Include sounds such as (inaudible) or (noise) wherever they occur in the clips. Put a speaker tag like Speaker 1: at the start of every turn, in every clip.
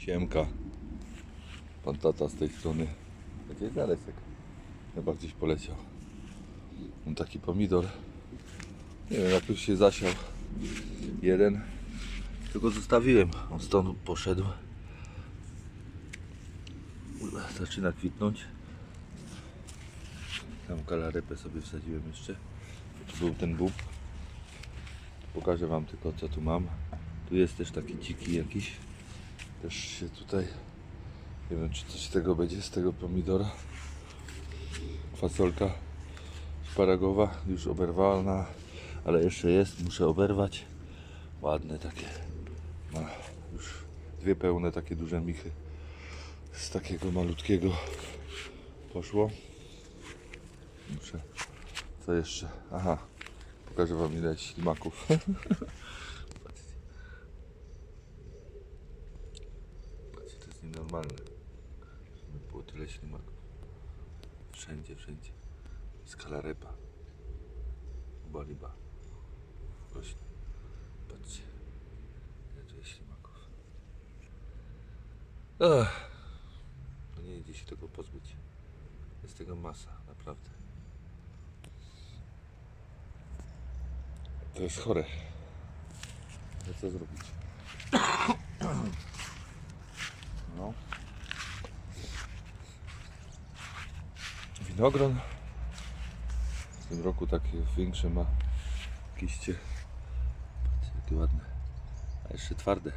Speaker 1: Siemka. Pan tata z tej strony. Taki Galesek. Chyba gdzieś poleciał. Mam taki pomidor. Nie wiem, jak już się zasiał. Jeden. Tylko zostawiłem. On stąd poszedł. Zaczyna kwitnąć. Tam kalarepę sobie wsadziłem jeszcze. Tu był ten bób. Pokażę Wam tylko co tu mam. Tu jest też taki dziki jakiś. Też się tutaj. Nie wiem czy coś z tego będzie, z tego pomidora. Fasolka szparagowa, już oberwana, ale jeszcze jest, muszę oberwać. Ładne takie. Ma już dwie pełne takie duże michy. Z takiego malutkiego poszło. Muszę. Co jeszcze? Aha. Pokażę wam ile ślimaków. (laughs) Nienormalne. Żeby było tyle ślimaków. Wszędzie, wszędzie. Skala repa. Ryba. Rośnie. Patrzcie. Ile tu jest ślimaków. Ach. No nie idzie się tego pozbyć. Jest tego masa, naprawdę. To jest chore. Co zrobić? No. Winogron. W tym roku takie większe ma kiście. Patrzcie, jakie ładne. A jeszcze twarde.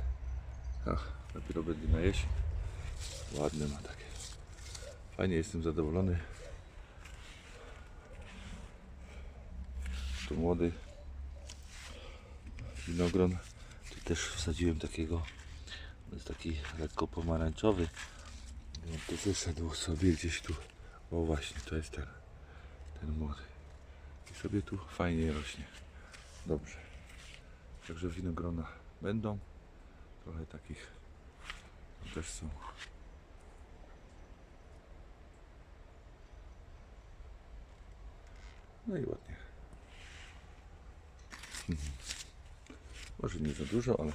Speaker 1: Ach, dopiero będzie na jesień. Ładne ma takie. Fajnie, jestem zadowolony. Tu młody winogron. Tu też wsadziłem takiego. To jest taki lekko pomarańczowy. On tu wyszedł sobie gdzieś tu. O właśnie, to jest ten. Ten młody. I sobie tu fajnie rośnie. Dobrze. Także winogrona będą. Trochę takich też są. No i ładnie. Mhm. Może nie za dużo, ale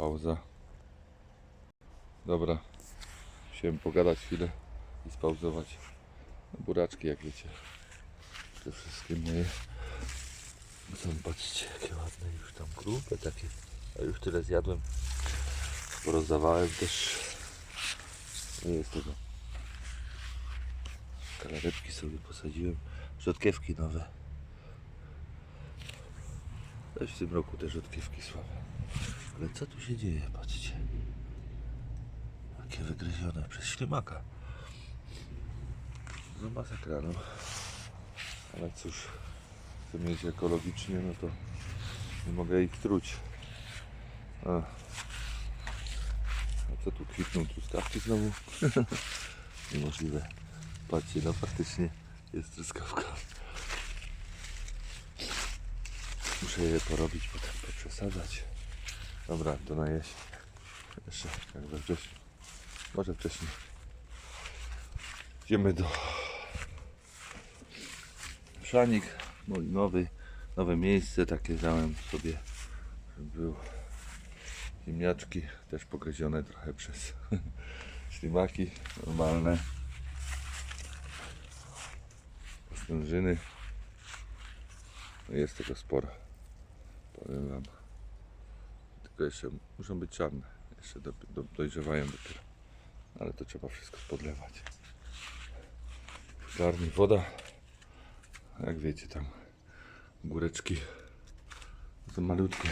Speaker 1: pauza. Dobra. Musiałem pogadać chwilę i spauzować. Buraczki, jak wiecie. Te wszystkie moje. Są, patrzcie, jakie ładne już tam grube takie. A już tyle zjadłem. Porozdawałem też. Nie jest tego. Kalaretki sobie posadziłem. Rzodkiewki nowe. Też w tym roku te rzodkiewki słabe. Co tu się dzieje? Patrzcie. Jakie wygryzione przez ślimaka. No masakra, no. Ale cóż, chcę mieć ekologicznie, no to nie mogę ich truć. A, A co tu kwitną truskawki znowu? (laughs) Niemożliwe. Patrzcie, no faktycznie jest truskawka. Muszę je porobić, potem poprzesadzać. Dobra, to na jesień. Jeszcze jak we wrześniu. Może wcześniej. Idziemy do Szanik, nowy, nowe miejsce, takie dałem sobie, żeby był ziemniaczki, też pogryzione trochę przez (laughs) ślimaki, normalne. Sprężyny. No jest tego sporo. Powiem wam. Jeszcze muszą być czarne. Jeszcze do, do, dojrzewają. Ale to trzeba wszystko podlewać. W szklarni woda. Jak wiecie tam góreczki są malutkie.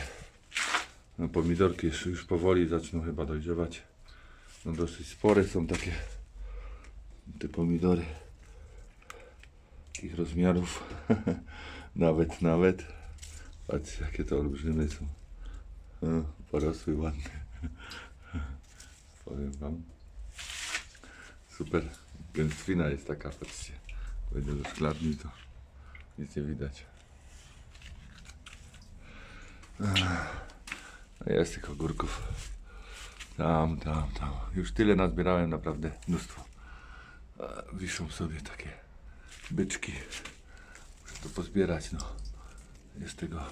Speaker 1: No, pomidorki już powoli zaczną chyba dojrzewać. No dosyć spore są takie te pomidory. Takich rozmiarów. (laughs) nawet, nawet. Patrzcie jakie to olbrzymy są. O, porosły ładne. Powiem wam. Super. Gęstwina jest taka, patrzcie. Wejdę do szklarni to nic nie widać. No jest tych ogórków. Tam, tam, tam. Już tyle nazbierałem, naprawdę mnóstwo. A, Wiszą sobie takie byczki. Muszę to pozbierać, no. Jest tego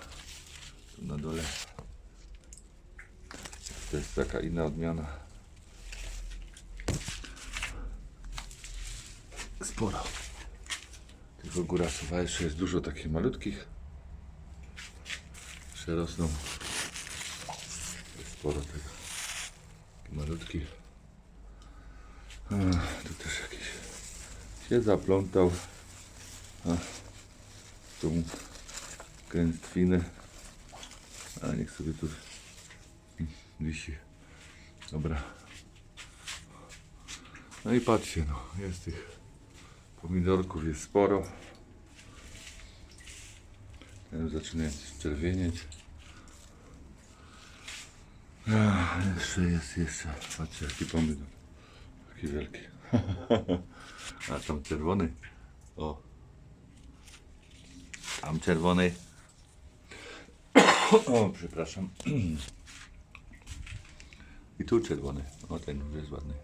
Speaker 1: tu na dole. To jest taka inna odmiana. Sporo. Tylko góra suwa jeszcze jest dużo takich malutkich. Jeszcze rosną. Jest sporo tego. Taki malutki. A, tu też jakiś się zaplątał. A, tą kręstwinę. A niech sobie tu wisi. Dobra. No i patrzcie, no, jest tych pomidorków jest sporo. Ten zaczyna czerwienieć. Jeszcze jest, jeszcze. Patrzcie jaki pomidor. Taki wielki. (laughs) A tam czerwony. O. Tam czerwony. (coughs) O, przepraszam. (clears throat) I tu czerwony. O, ten już jest ładny.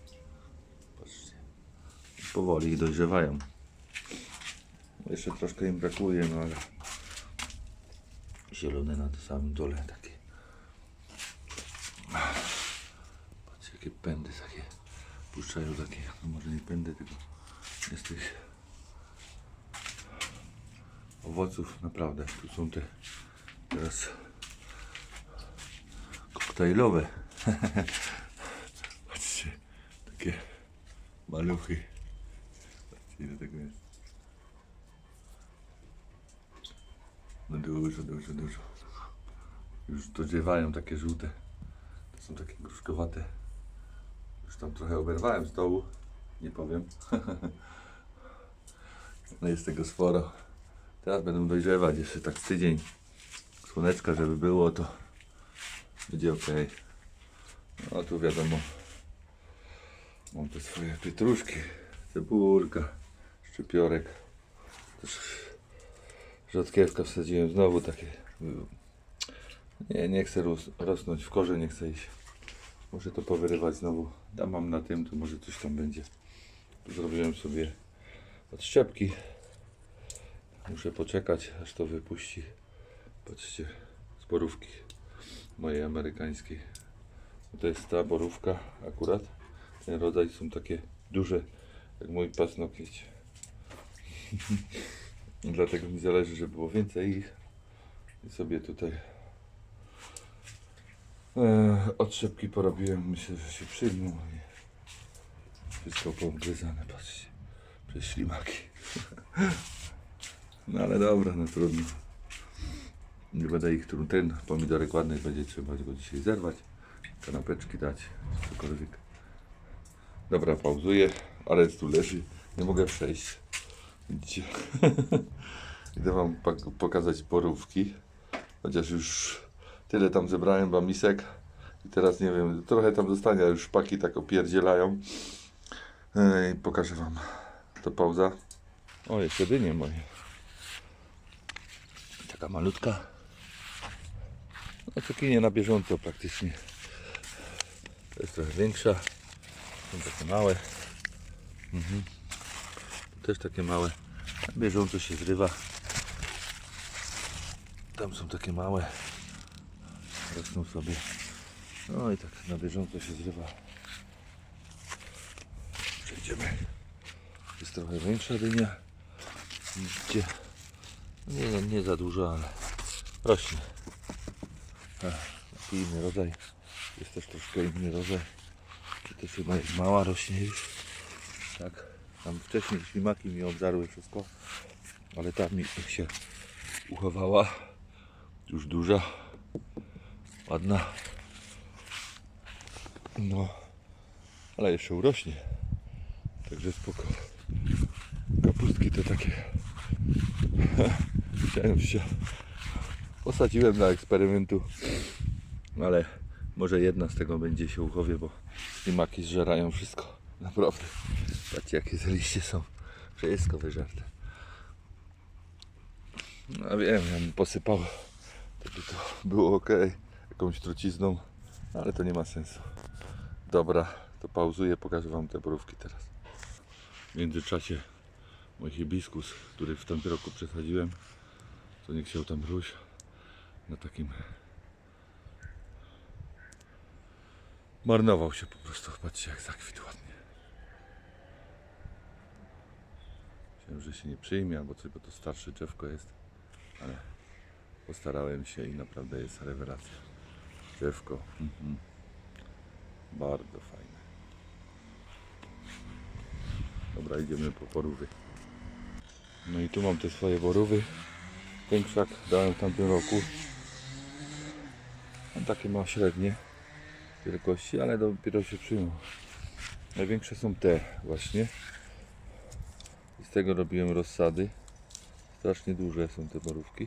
Speaker 1: Patrzcie. Powoli dojrzewają. Jeszcze troszkę im brakuje, no ale zielone na samym dole takie. Patrzcie, jakie pędy takie puszczają takie, no może nie pędy, tylko jest tych owoców naprawdę. Tu są te teraz koktajlowe. (laughs) Patrzcie, takie maluchy. Patrzcie ile tego jest. No dużo, dużo, dużo. Już doziewają takie żółte. To są takie gruszkowate. Już tam trochę oberwałem z dołu. Nie powiem. (laughs) No jest tego sporo. Teraz będą dojrzewać jeszcze tak tydzień. Słoneczka, żeby było, to będzie ok. No tu wiadomo. Mam te swoje pietruszki, cebulka, szczypiorek. Też rzodkiewka wsadziłem znowu takie. Nie, nie chcę ros rosnąć w korze, nie chcę iść. Muszę to powyrywać znowu. Tam mam na tym, to może coś tam będzie. Zrobiłem sobie odszczepki. Muszę poczekać, aż to wypuści. Patrzcie, z borówki mojej amerykańskiej. To jest ta borówka akurat. Ten rodzaj są takie duże, jak mój pasnokieć. (laughs) Dlatego mi zależy, żeby było więcej ich. I sobie tutaj e, odszczepki porobiłem. Myślę, że się przyjmą. Wszystko poobgryzane, patrzcie. Przez ślimaki. (laughs) No ale dobra, no trudno. Nie będę ich tu ten pomidorek ładny będzie trzeba go dzisiaj zerwać. Kanapeczki dać, cokolwiek. Dobra, pauzuję, ale tu leży. Nie mogę przejść. Widzicie? (laughs) Idę wam pokazać porówki. Chociaż już tyle tam zebrałem bamisek. I teraz nie wiem, trochę tam zostanie, a już szpaki tak opierdzielają. Ej, pokażę wam. To pauza. O, jeszcze dynie moje. Taka malutka. No cukinie na bieżąco praktycznie. To jest trochę większa. Są takie małe. Mhm. Też takie małe. Bieżąco się zrywa. Tam są takie małe. Rosną sobie. No i tak na bieżąco się zrywa. Przejdziemy. Jest trochę większa dynia. Widzicie? Nie, nie, nie za dużo, ale rośnie. Ech, Taki inny rodzaj. Jest też troszkę inny rodzaj. To też chyba jest mała, rośnie już. Tak. Tam wcześniej ślimaki mi obżarły wszystko. Ale ta mi się uchowała. Już duża. Ładna. No. Ale jeszcze urośnie. Także spoko. Kapustki to takie. (laughs) Chciałem się. Posadziłem dla eksperymentu. Ale może jedna z tego będzie się uchowie, bo ślimaki zżerają wszystko. Naprawdę. Patrzcie jakie te liście są. Wszystko wyżarte. No wiem, ja bym posypał. To by to było ok. Jakąś trucizną. Ale to nie ma sensu. Dobra, to pauzuję. Pokażę Wam te borówki teraz. W międzyczasie mój hibiskus, który w tamtym roku przesadziłem, co nie chciał tam róść, na takim marnował się po prostu. Patrzcie jak zakwitł ładnie. Myślałem, że się nie przyjmie albo coś, bo to starsze drzewko jest, ale postarałem się i naprawdę jest rewelacja. Drzewko. Mhm. Bardzo fajne. Dobra, idziemy po porówy. No i tu mam te swoje borówy. Ten krzak dałem w tamtym roku. On takie ma średnie wielkości, ale dopiero się przyjmą. Największe są te właśnie. I z tego robiłem rozsady. Strasznie duże są te borówki.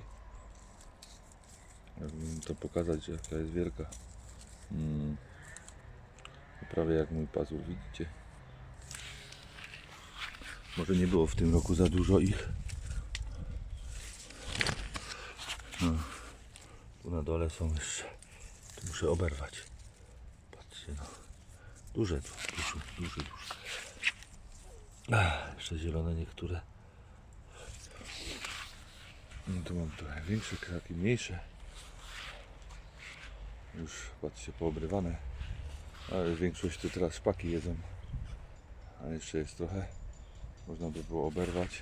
Speaker 1: Jakbym to pokazać, jaka jest wielka. Mm. Prawie jak mój pazur, widzicie? Może nie było w tym roku za dużo ich. No. Tu na dole są jeszcze. Tu muszę oberwać. Patrzcie no. Duże tu, duże, duże. Ach, jeszcze zielone niektóre. No tu mam trochę większe kraki, mniejsze. Już patrzcie poobrywane. Ale większość to teraz szpaki jedzą. A jeszcze jest trochę. Można by było oberwać.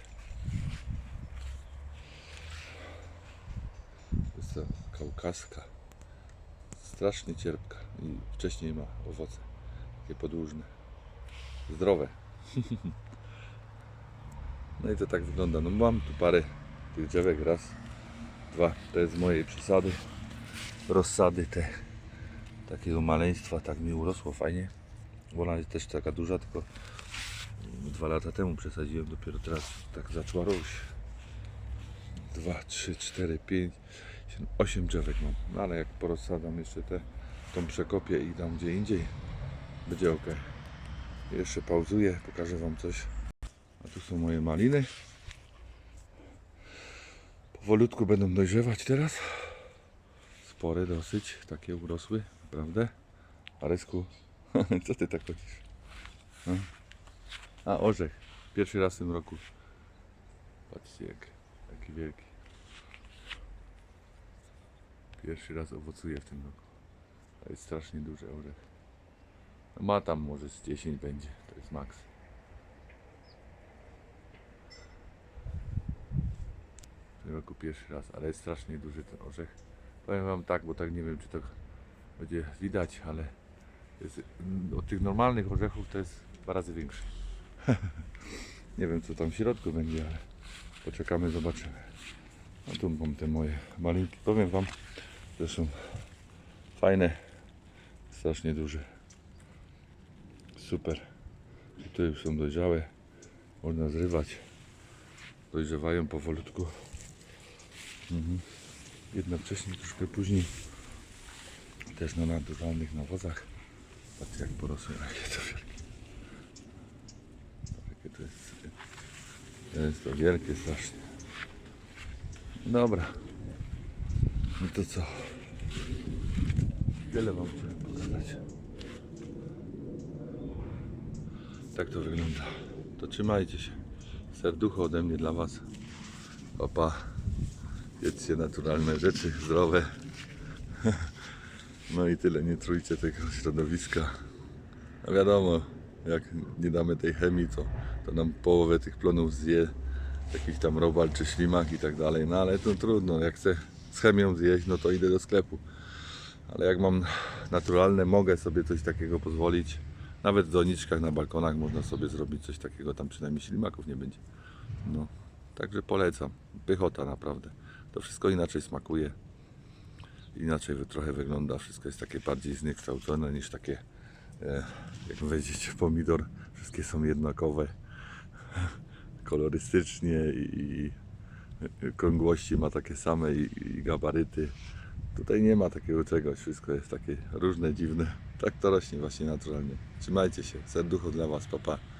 Speaker 1: To jest ta kaukaska. Strasznie cierpka i wcześniej ma owoce. Takie podłużne. Zdrowe. (laughs) No i to tak wygląda. No mam tu parę tych drzewek. Raz, dwa. To jest mojej przesady. Rozsady te takiego maleństwa. Tak mi urosło fajnie. Ona jest też taka duża, tylko dwa lata temu przesadziłem. Dopiero teraz tak zaczęła rośnie. Dwa, trzy, cztery, pięć, osiem drzewek mam. No ale jak porozsadzam jeszcze te, tą przekopię i dam gdzie indziej, będzie ok. Jeszcze pauzuję, pokażę Wam coś. A tu są moje maliny. Powolutku będą dojrzewać teraz. Spore dosyć, takie urosły, naprawdę. Arysku, (laughs) co ty tak chodzisz? A, orzech. Pierwszy raz w tym roku. Patrzcie jak, jaki wielki. Pierwszy raz owocuje w tym roku. To jest strasznie duży orzech. No ma tam może z 10 będzie, to jest maks. W tym roku pierwszy raz, ale jest strasznie duży ten orzech. Powiem wam tak, bo tak nie wiem czy to będzie widać, ale jest, mm, od tych normalnych orzechów to jest dwa razy większy. (laughs) nie wiem co tam w środku będzie, ale poczekamy, zobaczymy. No tu mam te moje malinki. Powiem wam, że są fajne, strasznie duże. Super. I już są dojrzałe. Można zrywać. Dojrzewają powolutku. Mhm. Troszkę później. Też na naturalnych nawozach. Patrzcie jak porosły. (laughs) Jakie to wielkie. Jakie to jest. To jest to wielkie strasznie. Dobra. No to co? Tyle Tak to wygląda. To trzymajcie się. Serducho ode mnie dla Was. Opa. Jedzcie naturalne rzeczy, zdrowe. (laughs) No i tyle. Nie trójcie tego środowiska. A wiadomo, jak nie damy tej chemii, to, to nam połowę tych plonów zje jakiś tam robal czy ślimak i tak dalej. No ale to trudno. Jak chcę z chemią zjeść, no to idę do sklepu. Ale jak mam naturalne, mogę sobie coś takiego pozwolić. Nawet w doniczkach na balkonach można sobie zrobić coś takiego, tam przynajmniej ślimaków nie będzie. No, także polecam. Pychota naprawdę. To wszystko inaczej smakuje. Inaczej trochę wygląda. Wszystko jest takie bardziej zniekształcone niż takie, e, jak wejdziecie w pomidor, wszystkie są jednakowe. Kolorystycznie i, i krągłości ma takie same i gabaryty. Tutaj nie ma takiego czegoś, wszystko jest takie różne, dziwne. Tak to rośnie właśnie naturalnie. Trzymajcie się, serducho dla Was, papa. Pa.